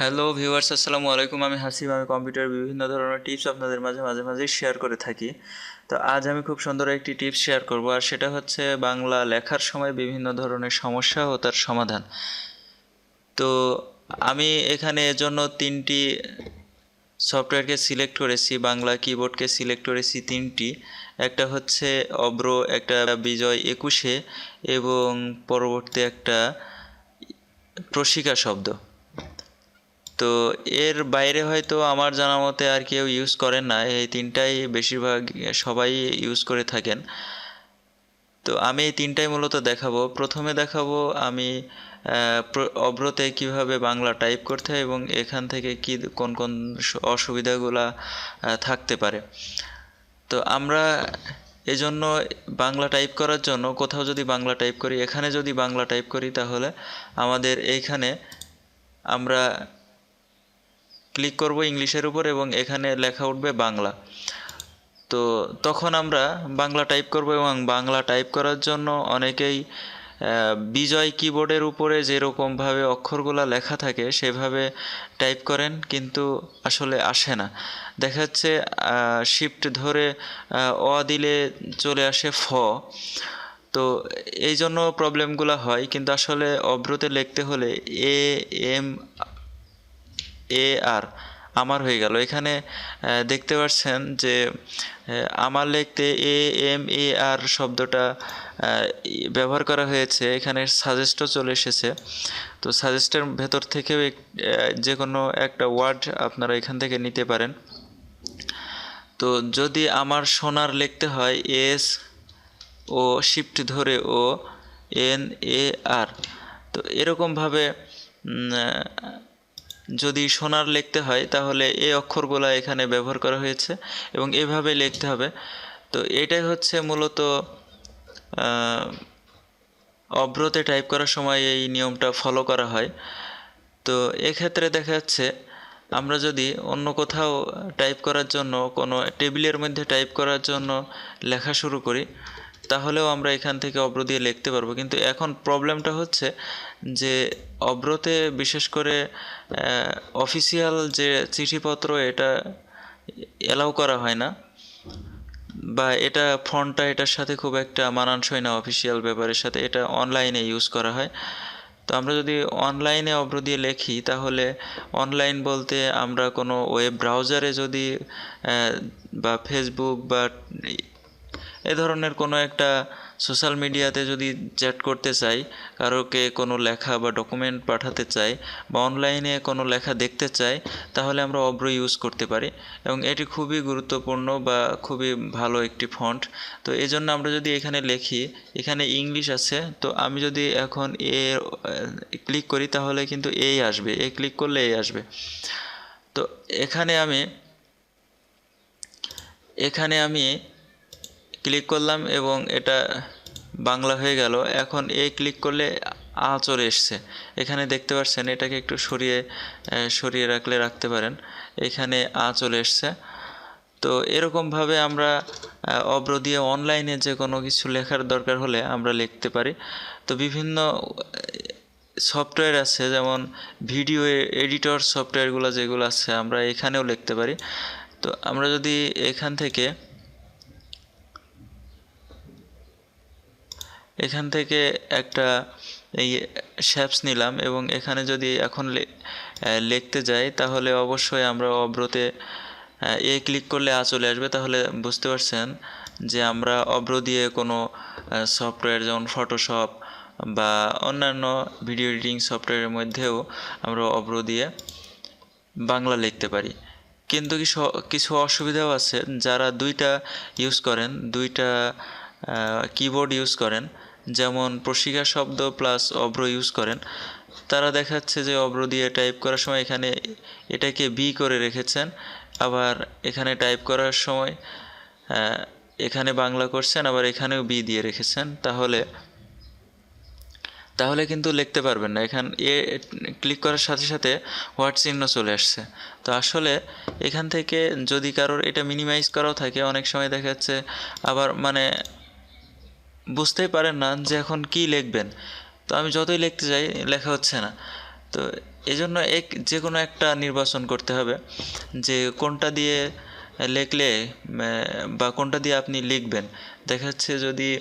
Hello viewers আসসালামু আলাইকুম। আমি হাসিব আমি কম্পিউটার বিভিন্ন ধরনের টিপস আপনাদের মাঝে মাঝে মাঝে শেয়ার করে থাকি। তো আজ আমি খুব সুন্দর একটি টিপস শেয়ার করব, আর সেটা হচ্ছে বাংলা লেখার সময় বিভিন্ন ধরনের সমস্যা ও তার সমাধান। তো আমি এখানে এজন্য তিনটি সফটওয়্যারকে সিলেক্ট করেছি, বাংলা কিবোর্ডকে সিলেক্ট করেছি তিনটি। একটা হচ্ছে অব্র, একটা বিজয় একুশে এবং পরবর্তী একটা প্রশিকা শব্দ। তো এর বাইরে হয়তো আমার জানা মতে আর কেউ ইউজ করেন না। এই তিনটাই বেশিরভাগ সবাই ইউজ করে থাকেন। তো আমি এই তিনটাই মূলত দেখাবো। প্রথমে দেখাবো আমি অব্রতে কীভাবে বাংলা টাইপ করতে হয় এবং এখান থেকে কি কোন কোন অসুবিধাগুলা থাকতে পারে। তো আমরা এজন্য বাংলা টাইপ করার জন্য কোথাও যদি বাংলা টাইপ করি, এখানে যদি বাংলা টাইপ করি তাহলে আমাদের এইখানে আমরা ক্লিক করব ইংলিশের উপর এবং এখানে লেখা উঠবে বাংলা। তো তখন আমরা বাংলা টাইপ করব এবং বাংলা টাইপ করার জন্য অনেকেই বিজয় কিবোর্ডের উপরে যেরকমভাবে অক্ষরগুলো লেখা থাকে সেভাবে টাইপ করেন, কিন্তু আসলে আসে না। দেখা যাচ্ছে শিফট ধরে অ দিলে চলে আসে ফ। তো এই জন্য প্রবলেমগুলো হয়, কিন্তু আসলে অব্রতে লিখতে হলে এ, এম এ আর, আমার হয়ে গেল। এখানে দেখতে পাচ্ছেন যে আমার লিখতে এ, এম, এ, আর শব্দটা ব্যবহার করা হয়েছে। এখানে সাজেস্টও চলে এসেছে। তো সাজেস্টের ভেতর থেকেও যে কোনো একটা ওয়ার্ড আপনারা এখান থেকে নিতে পারেন। তো যদি আমার সোনার লিখতে হয় এস ও শিফট ধরে ও, এন, এ, আর, তো এরকমভাবে যদি সোনার লিখতে হয়, তাহলে এই অক্ষরগুলা এখানে ব্যবহার করা হয়েছে এবং এভাবে লিখতে হবে। তো এটাই হচ্ছে মূলত অব্রতে টাইপ করার সময় এই নিয়মটা ফলো করা হয়। তো এক্ষেত্রে দেখা যাচ্ছে, আমরা যদি অন্য কোথাও টাইপ করার জন্য, কোনো টেবিলের মধ্যে টাইপ করার জন্য লেখা শুরু করি তাহলেও আমরা এখান থেকে অব্র দিয়ে লিখতে পারব। কিন্তু এখন প্রবলেমটা হচ্ছে যে অব্রতে বিশেষ করে অফিসিয়াল যে চিঠিপত্র এটা এলাও করা হয় না। বা এটা ফন্টটা এটার সাথে খুব একটা মানানসই না অফিসিয়াল ব্যাপারের সাথে, এটা অনলাইনে ইউজ করা হয়। তো আমরা যদি অনলাইনে অব্র দিয়ে লেখি, তাহলে অনলাইন বলতে আমরা কোনো ওয়েব ব্রাউজারে যদি বা ফেসবুক বা এ ধরনের কোনো একটা সোশ্যাল মিডিয়াতে যদি চ্যাট করতে চাই, কারোকে কোনো লেখা বা ডকুমেন্ট পাঠাতে চাই বা অনলাইনে কোনো লেখা দেখতে চাই, তাহলে আমরা অব্র ইউজ করতে পারি এবং এটি খুবই গুরুত্বপূর্ণ বা খুবই ভালো একটি ফন্ট তো এই জন্য আমরা যদি এখানে লিখি, এখানে ইংলিশ আছে, তো আমি যদি এখন এ ক্লিক করি তাহলে কিন্তু এই আসবে এ ক্লিক করলে এই আসবে। তো এখানে আমি এখানে আমি ক্লিক করলাম এবং এটা বাংলা হয়ে গেল। এখন এই ক্লিক করলে আ চলে এসছে। এখানে দেখতে পাচ্ছেন, এটাকে একটু সরিয়ে সরিয়ে রাখলে রাখতে পারেন। এখানে আ চলে এসছে। তো এরকমভাবে আমরা অব্র দিয়ে অনলাইনে যে কোনো কিছু লেখার দরকার হলে আমরা লিখতে পারি। তো বিভিন্ন সফটওয়্যার আছে, যেমন ভিডিও এডিটর সফটওয়্যারগুলো যেগুলো আছে, আমরা এখানেও লিখতে পারি। তো আমরা যদি এখান থেকে এখান থেকে একটা এই শ্যাপস নিলাম এবং এখানে যদি এখন লিখতে যাই, তাহলে অবশ্যই আমরা অব্রতে এ ক্লিক করলে আ চলে আসবে। তাহলে বুঝতে পারছেন যে আমরা অব্র দিয়ে কোনো সফটওয়্যার যেমন ফটোশপ বা অন্যান্য ভিডিও এডিটিং সফটওয়্যারের মধ্যেও আমরা অব্র দিয়ে বাংলা লিখতে পারি। কিন্তু কিছু কিছু অসুবিধাও আছে। যারা দুইটা ইউজ করেন, দুইটা কিবোর্ড ইউজ করেন যেমন প্রশিকা শব্দ প্লাস অব্র ইউজ করেন, তারা দেখাচ্ছে যে অব্র দিয়ে টাইপ করার সময় এখানে এটাকে বি করে রেখেছেন, আবার এখানে টাইপ করার সময় এখানে বাংলা করছেন, আবার এখানেও বি দিয়ে রেখেছেন, তাহলে তাহলে কিন্তু লিখতে পারবেন না। এখান, এ ক্লিক করার সাথে সাথে হোয়াট চিহ্ন চলে আসছে। তো আসলে এখান থেকে যদি কারোর এটা মিনিমাইজ করাও থাকে, অনেক সময় দেখা যাচ্ছে আবার মানে বুঝতেই পারেন না যে এখন কি লিখবেন। তো আমি যতই লিখতে যাই, লেখা হচ্ছে না। তো এজন্য এক যে কোনো একটা নির্বাচন করতে হবে যে কোনটা দিয়ে লিখলে বা কোনটা দিয়ে আপনি লিখবেন। দেখা যাচ্ছে যদি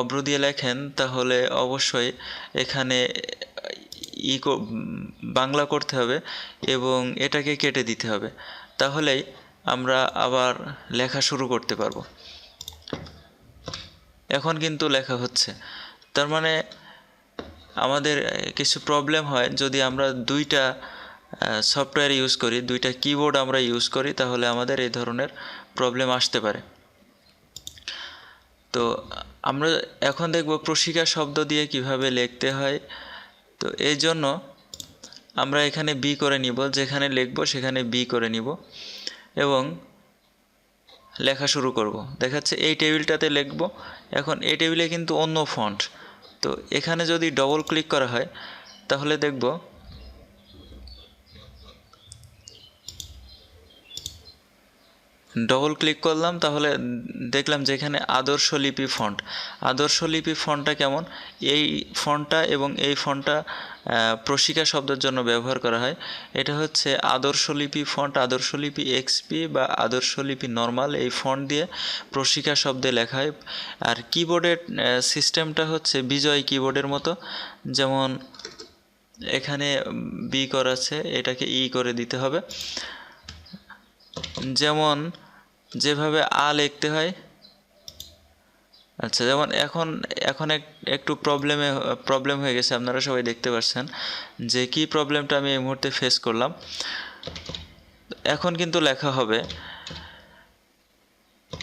অভ্র দিয়ে লেখেন, তাহলে অবশ্যই এখানে ই বাংলা করতে হবে এবং এটাকে কেটে দিতে হবে। তাহলেই আমরা আবার লেখা শুরু করতে পারব। এখন কিন্তু লেখা হচ্ছে। তার মানে আমাদের কিছু প্রবলেম হয় যদি আমরা দুইটা সফটওয়্যার ইউজ করি, দুইটা কিবোর্ড আমরা ইউজ করি, তাহলে আমাদের এই ধরনের প্রবলেম আসতে পারে। তো আমরা এখন দেখব প্রশিকা শব্দ দিয়ে কীভাবে লিখতে হয়। তো এই জন্য আমরা এখানে বি করে নিব, যেখানে লিখব সেখানে বি করে নিব। এবং লেখা শুরু করব। দেখাচ্ছে এই টেবিলটাতে লিখব। এখন এই টেবিলে কিন্তু অন্য ফন্ট তো এখানে যদি ডবল ক্লিক করা হয়, তাহলে দেখব ডবল ক্লিক করলাম, তাহলে দেখলাম যে এখানে আদর্শ লিপি ফন্ট আদর্শ লিপি ফন্টটা কেমন? এই ফন্টটা এবং এই ফন্টটা প্রশিকা শব্দের জন্য ব্যবহার করা হয়। এটা হচ্ছে আদর্শ লিপি ফন্ট আদর্শ লিপি এক্সপি বা আদর্শ লিপি নর্মাল এই ফন্ট দিয়ে প্রশিকা শব্দে লেখা হয়। আর কিবোর্ডের সিস্টেমটা হচ্ছে বিজয় কিবোর্ডের মতো। যেমন এখানে বি করা আছে এটাকে ই করে দিতে হবে। যেমন যেভাবে আ লিখতে হয়। আচ্ছা যেমন এখন এখন এক, একটু প্রবলেমে প্রবলেম হয়ে গেছে, আপনারা সবাই দেখতে পাচ্ছেন যে কি প্রবলেমটা আমি এই মুহূর্তে ফেস করলাম। এখন কিন্তু লেখা হবে।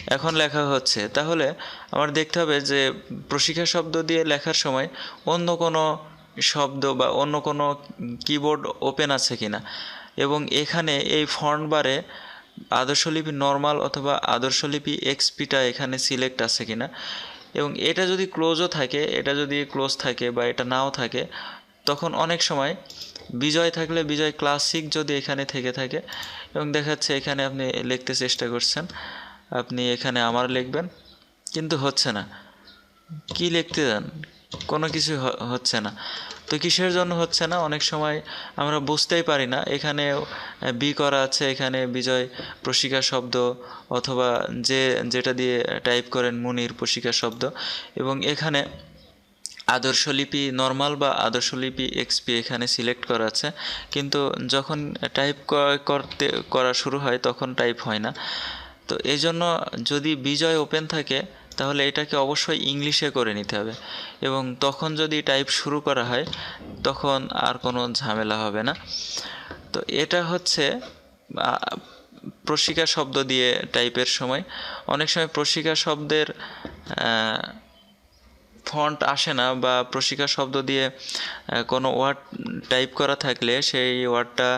এখন লেখা হচ্ছে। তাহলে আমার দেখতে হবে যে প্রশিক্ষা শব্দ দিয়ে লেখার সময় অন্য কোনো শব্দ বা অন্য কোনো কিবোর্ড ওপেন আছে কিনা। এবং এখানে এই ফন্ট বারে আদর্শলিপি নর্মাল অথবা আদর্শলিপি এক্সপিটা এখানে সিলেক্ট আছে কিনা। এবং এটা যদি ক্লোজও থাকে, এটা যদি ক্লোজ থাকে বা এটা নাও থাকে, তখন অনেক সময় বিজয় থাকলে বিজয় ক্লাসিক যদি এখানে থেকে থাকে, এবং দেখাচ্ছে এখানে আপনি লিখতে চেষ্টা করছেন, আপনি এখানে আমার লিখবেন, কিন্তু হচ্ছে না। কি লিখতে যান কোনো কিছু হচ্ছে না। তো কিসের জন্য হচ্ছে না? অনেক সময় আমরা বুঝতেই পারি না। এখানে বি করা আছে, এখানে বিজয় প্রশিকা শব্দ অথবা যে, যেটা দিয়ে টাইপ করেন মুনির প্রশিকা শব্দ। এবং এখানে আদর্শ লিপি নর্মাল বা আদর্শ লিপি এক্সপি এখানে সিলেক্ট করা আছে। কিন্তু যখন টাইপ করতে, করা শুরু হয়, তখন টাইপ হয় না। তো এই জন্য যদি বিজয় ওপেন থাকে তাহলে এটাকে অবশ্যই ইংলিশে করে নিতে হবে। এবং তখন যদি টাইপ শুরু করা হয়, তখন আর কোনো ঝামেলা হবে না। তো এটা হচ্ছে প্রশিকা শব্দ দিয়ে টাইপের সময়। অনেক সময় প্রশিকা শব্দের ফন্ট আসে না বা প্রশিকা শব্দ দিয়ে কোনো ওয়ার্ড টাইপ করা থাকলে সেই ওয়ার্ডটা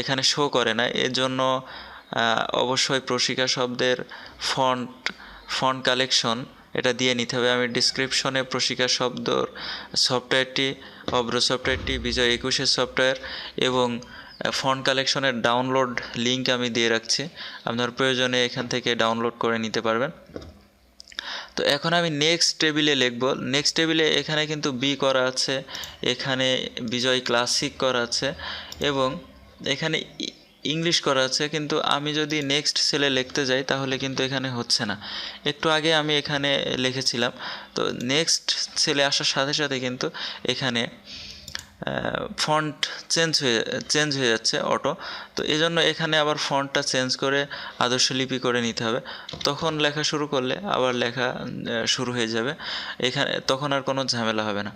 এখানে শো করে না। এর জন্য অবশ্যই প্রশিকা শব্দের ফন্ট ফন্ট কালেকশন, এটা দিয়ে নিতে হবে। আমি ডিসক্রিপশনে প্রশিকা শব্দর সফটওয়্যারটি অব্র সফটওয়্যারটি বিজয় একুশের সফটওয়্যার এবং ফন্ট কালেকশনের ডাউনলোড লিংক আমি দিয়ে রাখছি। আপনার প্রয়োজনে এখান থেকে ডাউনলোড করে নিতে পারবেন। তো এখন আমি নেক্সট টেবিলে লিখব। নেক্সট টেবিলে এখানে কিন্তু বি করা আছে, এখানে বিজয় ক্লাসিক করা আছে এবং এখানে ইংলিশ করা আছে, কিন্তু আমি যদি নেক্সট সেলে লিখতে যাই, তাহলে কিন্তু এখানে হচ্ছে না। একটু আগে আমি এখানে লিখেছিলাম, তো নেক্সট সেলে আসার সাথে সাথে কিন্তু এখানে ফন্ট চেঞ্জ হয়ে চেঞ্জ হয়ে যাচ্ছে অটো তো এই জন্য এখানে আবার ফন্টটা চেঞ্জ করে আদর্শ লিপি করে নিতে হবে। তখন লেখা শুরু করলে আবার লেখা শুরু হয়ে যাবে। এখানে, তখন আর কোনো ঝামেলা হবে না।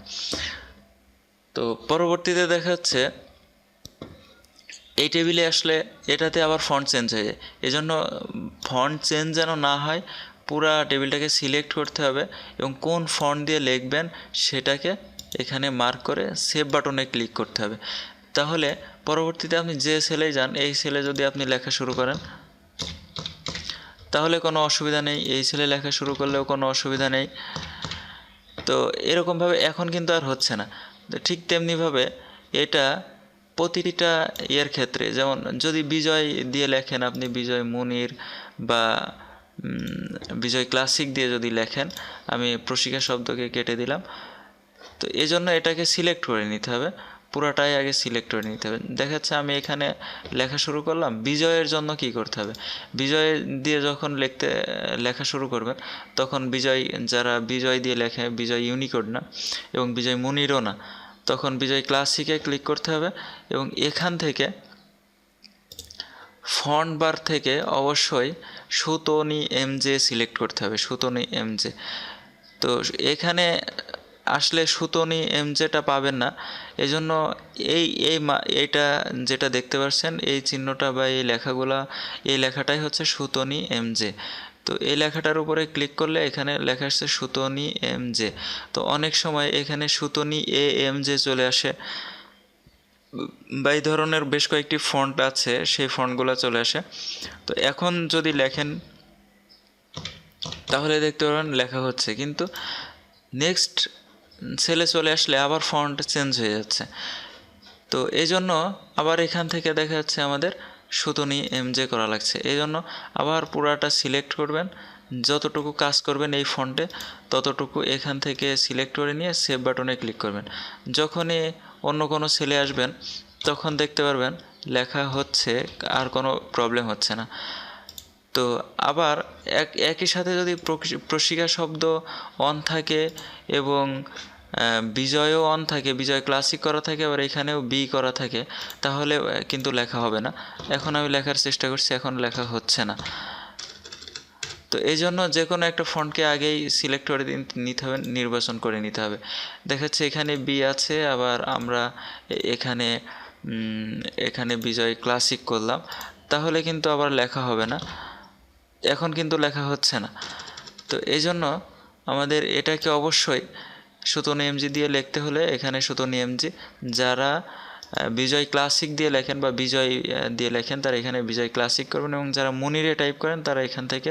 তো পরবর্তীতে দেখা যাচ্ছে এই টেবিলে আসলে এটাতে আবার ফন্ট চেঞ্জ হয়ে যায়। এজন্য ফন্ট চেঞ্জ যেন না হয়, পুরা টেবিলটাকে সিলেক্ট করতে হবে এবং কোন ফন্ট দিয়ে লিখবেন সেটাকে এখানে মার্ক করে সেভ বাটনে ক্লিক করতে হবে। তাহলে, পরবর্তীতে আপনি যে সেলে যান, এই সেলে যদি আপনি লেখা শুরু করেন, তাহলে কোনো অসুবিধা নেই। এই সেলে লেখা শুরু করলেও কোনো অসুবিধা নেই। তো এরকমভাবে এখন কিন্তু আর হচ্ছে না। ঠিক তেমনিভাবে এটা প্রতিটা ইয়ের ক্ষেত্রে, যেমন যদি বিজয় দিয়ে লেখেন আপনি, বিজয় মুনির বা বিজয় ক্লাসিক দিয়ে যদি লেখেন, আমি প্রশিকা শব্দকে কেটে দিলাম। তো এই জন্য এটাকে সিলেক্ট করে নিতে হবে, পুরাটাই আগে সিলেক্ট করে নিতে হবে। দেখা যাচ্ছে আমি এখানে লেখা শুরু করলাম, বিজয়ের জন্য কি করতে হবে? বিজয় দিয়ে যখন লিখতে, লেখা শুরু করবেন, তখন বিজয়, যারা বিজয় দিয়ে লেখে, বিজয় ইউনিকোড না এবং বিজয় মুনিরও না তখন বিজয় ক্লাসিকে ক্লিক করতে হবে এবং এখান থেকে ফন্ট বার থেকে অবশ্যই সুতনি এমজে সিলেক্ট করতে হবে, সুতনি এমজে। তো এখানে আসলে সুতনি এমজেটা পাবেন না, এজন্য এই এই এইটা যেটা দেখতে পাচ্ছেন, এই চিহ্নটা বা এই লেখাগুলা, এই লেখাটাই হচ্ছে সুতনি এমজে। তো এই লেখাটার উপরে ক্লিক করলে এখানে লেখা আসছে সুতনি এমজে। তো অনেক সময় এখানে সুতনি এ, এমজে চলে আসে। বা এই ধরনের বেশ কয়েকটি ফন্ট আছে, সেই ফন্টগুলো চলে আসে। তো এখন যদি লেখেন, তাহলে দেখতে পাবেন লেখা হচ্ছে। কিন্তু নেক্সট সেলে চলে আসলে আবার ফন্ট চেঞ্জ হয়ে যাচ্ছে। তো এই জন্য আবার এখান থেকে দেখা যাচ্ছে আমাদের সুতনি এমজে করা লাগছে। এই জন্য আবার পুরাটা সিলেক্ট করবেন। যতটুকু কাজ করবেন এই ফন্টে ততটুকু এখান থেকে সিলেক্ট করে নিয়ে সেভ বাটনে ক্লিক করবেন। যখনই অন্য কোনো ছেলে আসবেন, তখন দেখতে পারবেন লেখা হচ্ছে, আর কোনো প্রবলেম হচ্ছে না। তো আবার এক, একই সাথে যদি প্রশিকা শব্দ অন থাকে এবং বিজয়ও অন থাকে, বিজয় ক্লাসিক করা থাকে, আবার এখানেও বি করা থাকে। তাহলে কিন্তু লেখা হবে না। এখন আমি লেখার চেষ্টা করছি, এখন লেখা হচ্ছে না। তো এই জন্য যে কোনো একটা ফন্টকে আগেই সিলেক্ট করে নিতে হবে, নির্বাচন করে নিতে হবে। দেখা যাচ্ছে এখানে বি আছে, আবার আমরা এখানে এখানে বিজয় ক্লাসিক করলাম। তাহলে কিন্তু আবার লেখা হবে না। এখন কিন্তু লেখা হচ্ছে না। তো এই জন্য আমাদের এটাকে অবশ্যই সুতনি এমজি দিয়ে লিখতে হলে এখানে সুতনি এমজি যারা বিজয় ক্লাসিক দিয়ে লেখেন বা বিজয় দিয়ে লেখেন, তারা এখানে বিজয় ক্লাসিক করবেন এবং যারা মনিরে টাইপ করেন, তারা এখান থেকে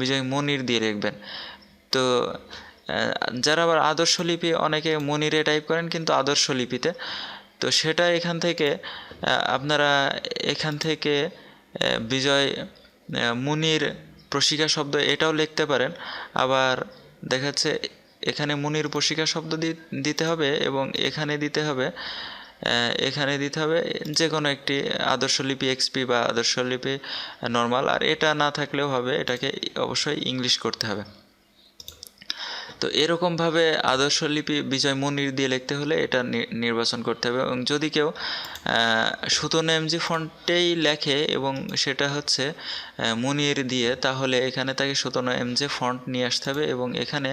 বিজয় মনির দিয়ে লিখবেন। তো যারা আবার আদর্শ লিপি অনেকে মনিরে টাইপ করেন কিন্তু আদর্শ লিপিতে, তো সেটা এখান থেকে আপনারা এখান থেকে বিজয় মুনির প্রশিকা শব্দ এটাও লিখতে পারেন। আবার দেখা যাচ্ছে এখানে মুনির প্রশিকা শব্দ দিতে হবে এবং এখানে দিতে হবে এখানে দিতে হবে যে কোনো একটি আদর্শ লিপি এক্সপি বা আদর্শ লিপি নর্মাল আর এটা না থাকলেও হবে, এটাকে অবশ্যই ইংলিশ করতে হবে। তো এরকমভাবে আদর্শ লিপি বিজয় মনির দিয়ে লিখতে হলে এটা নির্বাচন করতে হবে এবং যদি কেউ সুতন এমজি ফন্টেই লেখে এবং সেটা হচ্ছে মুনির দিয়ে, তাহলে এখানে তাকে সুতন এমজি ফন্ট নিয়ে আসতে হবে এবং এখানে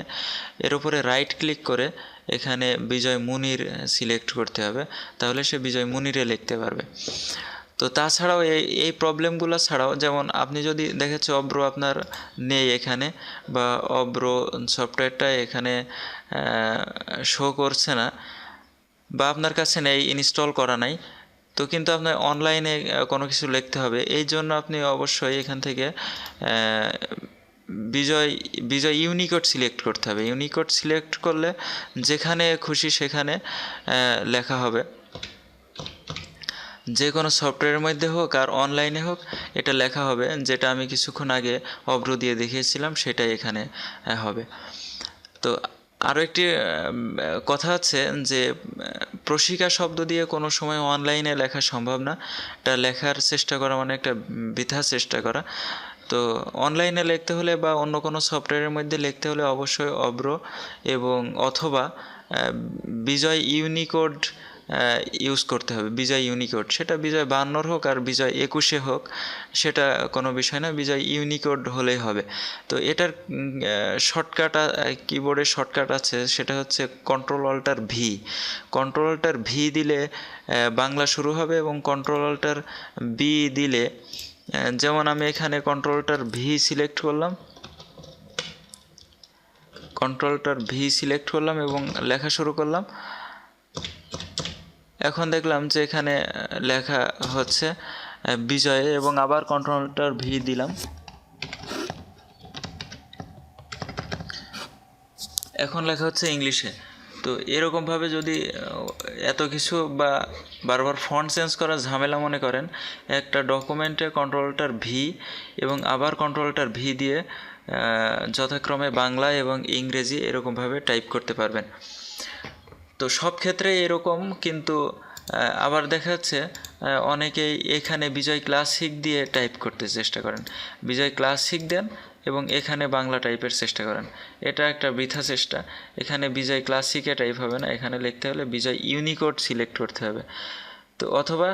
এর উপরে রাইট ক্লিক করে এখানে বিজয় মুনির সিলেক্ট করতে হবে। তাহলে সে বিজয় মুনিরে লিখতে পারবে। তো তাছাড়াও এই এই প্রবলেমগুলো ছাড়াও যেমন আপনি যদি দেখেছে অব্র আপনার নেই এখানে বা অব্র সফটওয়্যারটা এখানে শো করছে না বা আপনার কাছে নেই ইনস্টল করা নাই, তো কিন্তু আপনার অনলাইনে কোনো কিছু লিখতে হবে। এই জন্য আপনি অবশ্যই এখান থেকে বিজয় বিজয় ইউনিকোড সিলেক্ট করতে হবে। ইউনিকোড সিলেক্ট করলে যেখানে খুশি সেখানে লেখা হবে। যে কোনো সফটওয়্যারের মধ্যে হোক আর অনলাইনে হোক, এটা লেখা হবে, যেটা আমি কিছুক্ষণ আগে অব্র দিয়ে দেখিয়েছিলাম, সেটাই এখানে হবে। তো আরও একটি কথা আছে যে প্রশিকা শব্দ দিয়ে কোনো সময় অনলাইনে লেখা সম্ভব না। এটা লেখার চেষ্টা করা মানে একটা বৃথা চেষ্টা করা। তো অনলাইনে লিখতে হলে বা অন্য কোনো সফটওয়্যারের মধ্যে লিখতে হলে অবশ্যই অব্র এবং অথবা বিজয় ইউনিকোড ইউজ করতে হবে। বিজয় ইউনিকোড সেটা বিজয় বান্নর হোক আর বিজয় একুশে হোক, সেটা কোনো বিষয় না। বিজয় ইউনিকোড হলেই হবে। তো এটার শর্টকাট কিবোর্ডের শর্টকাট আছে। সেটা হচ্ছে control alt V control alt V দিলে বাংলা শুরু হবে এবং কন্ট্রোল অল্টার বি দিলে যেমন আমি এখানে কন্ট্রোলটার ভি সিলেক্ট করলাম। কন্ট্রোলটার ভি সিলেক্ট করলাম এবং লেখা শুরু করলাম। এখন দেখলাম যে এখানে লেখা হচ্ছে বিজয়ে এবং আবার কন্ট্রোলটার ভি দিলাম। এখন লেখা হচ্ছে ইংলিশে। তো এরকমভাবে যদি এত কিছু বা বারবার ফন্ট চেঞ্জ করার ঝামেলা মনে করেন, একটা ডকুমেন্টে কন্ট্রোলটার ভি এবং আবার কন্ট্রোলটার ভি দিয়ে যথাক্রমে বাংলা এবং ইংরেজি এরকমভাবে টাইপ করতে পারবেন। তো সব ক্ষেত্রে এরকম, কিন্তু আবার দেখা যাচ্ছে অনেকেই এখানে বিজয় ক্লাসিক দিয়ে টাইপ করতে চেষ্টা করেন। বিজয় ক্লাসিক দেন এবং এখানে বাংলা টাইপের চেষ্টা করেন। এটা একটা বৃথা চেষ্টা। এখানে বিজয় ক্লাসিকে টাইপ হবে না। এখানে লিখতে হলে বিজয় ইউনিকোড সিলেক্ট করতে হবে। তো অথবা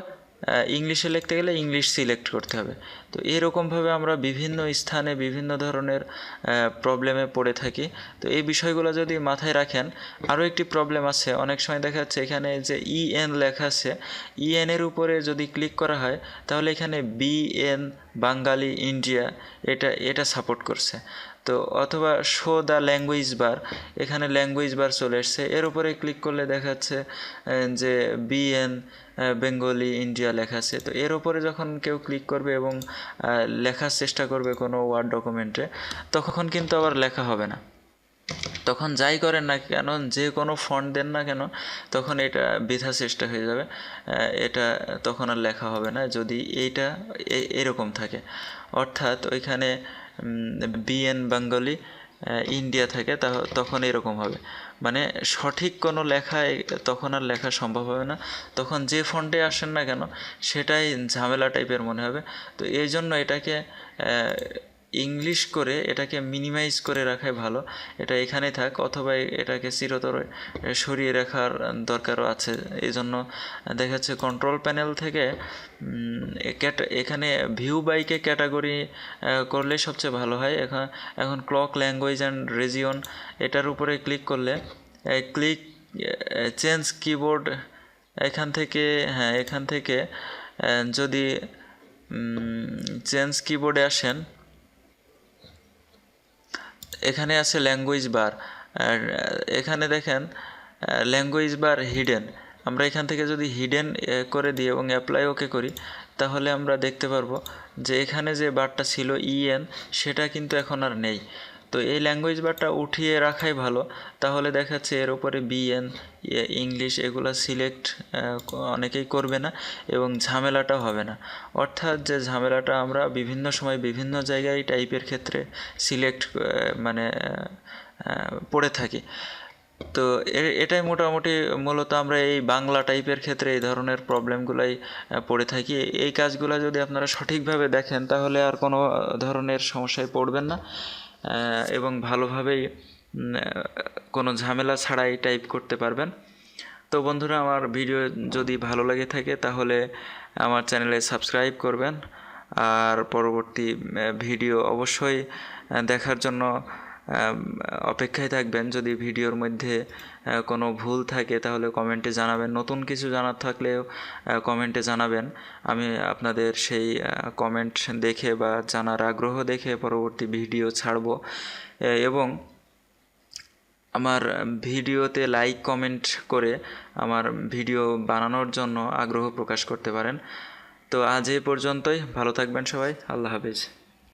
ইংলিশে লিখতে গেলে ইংলিশ সিলেক্ট করতে হবে। তো এরকমভাবে আমরা বিভিন্ন স্থানে বিভিন্ন ধরনের প্রবলেমে পড়ে থাকি। তো এই বিষয়গুলো যদি মাথায় রাখেন, আরও একটি প্রবলেম আছে। অনেক সময় দেখা যাচ্ছে এখানে যে ইএন লেখা আছে। ইএন এর উপরে যদি ক্লিক করা হয়, তাহলে এখানে বিএন বাঙালি ইন্ডিয়া এটা এটা সাপোর্ট করছে। তো অথবা শো দ্য ল্যাঙ্গুয়েজ বার এখানে ল্যাঙ্গুয়েজ বার চলে এসছে। এর উপরে ক্লিক করলে দেখাচ্ছে যে বিএন বেঙ্গলি ইন্ডিয়া লেখা আছে। তো এর উপরে যখন কেউ ক্লিক করবে এবং লেখার চেষ্টা করবে কোনো ওয়ার্ড ডকুমেন্টে তখন কিন্তু আবার লেখা হবে না। তখন যাই করেন না কেন, যে কোনো ফন্ট দেন না কেন, তখন এটা বৃথা চেষ্টা হয়ে যাবে। এটা তখন আর লেখা হবে না। যদি এইটা এরকম থাকে। অর্থাৎ ওইখানে বিএন বাঙ্গালি ইন্ডিয়া থাকে তখন এরকম হবে। মানে সঠিক কোনো লেখা তখন আর লেখা সম্ভব হবে না। তখন যে ফন্টে আসেন না কেন, সেটাই ঝামেলা টাইপের মনে হবে। তো এই জন্য এটাকে ইংলিশ করে এটাকে মিনিমাইজ করে রাখাই ভালো। এটা এখানে থাক, অথবা এটাকে চিরতরে সরিয়ে রাখার দরকারও আছে। এই জন্য দেখা যাচ্ছে কন্ট্রোল প্যানেল থেকে এখানে ভিউ বাইকে ক্যাটাগরি করলে সবচেয়ে ভালো হয়। এখন এখন ক্লক ল্যাঙ্গুয়েজ অ্যান্ড রেজিয়ন এটার উপরে ক্লিক করলে ক্লিক চেঞ্জ কিবোর্ড এখান থেকে হ্যাঁ এখান থেকে যদি চেঞ্জ কিবোর্ডে আসেন এখানে আছে ল্যাঙ্গুয়েজ বার এখানে দেখেন ল্যাঙ্গুয়েজ বার হিডেন আমরা এখান থেকে যদি হিডেন করে দিই এবং অ্যাপ্লাই ওকে করি, তাহলে আমরা দেখতে পারব যে এখানে যে বারটা ছিল ইএন সেটা কিন্তু এখন আর নেই। তো এই ল্যাঙ্গুয়েজ বারটা উঠিয়ে রাখাই ভালো। তাহলে দেখাচ্ছে এর উপরে বিএন ইংলিশ এগুলো সিলেক্ট অনেকেই করবে না এবং ঝামেলাটা হবে না। অর্থাৎ যে ঝামেলাটা আমরা বিভিন্ন সময় বিভিন্ন জায়গায় টাইপের ক্ষেত্রে সিলেক্ট মানে পড়ে থাকি। তো এটাই মোটামুটি মূলত আমরা এই বাংলা টাইপের ক্ষেত্রে এই ধরনের প্রবলেমগুলাই পড়ে থাকি। এই কাজগুলো যদি আপনারা সঠিকভাবে দেখেন তাহলে আর কোনো ধরনের সমস্যায় পড়বেন না। এবং ভালোভাবেই কোনো ঝামেলা ছাড়াই টাইপ করতে পারবেন। তো বন্ধুরা, আমার ভিডিও যদি ভালো লাগে থাকে, তাহলে আমার চ্যানেলে সাবস্ক্রাইব করবেন। আর পরবর্তী ভিডিও অবশ্যই দেখার জন্য অপেক্ষায় থাকবেন। যদি ভিডিওর মধ্যে কোনো ভুল থাকে, তাহলে কমেন্টে জানাবেন। নতুন কিছু জানার থাকলেও কমেন্টে জানাবেন। আমি আপনাদের সেই কমেন্ট দেখে বা জানার আগ্রহ দেখে পরবর্তী ভিডিও ছাড়ব। এবং আমার ভিডিওতে লাইক, কমেন্ট করে আমার ভিডিও বানানোর জন্য আগ্রহ প্রকাশ করতে পারেন। তো আজ এই পর্যন্তই। ভালো থাকবেন সবাই। আল্লাহ হাফিজ।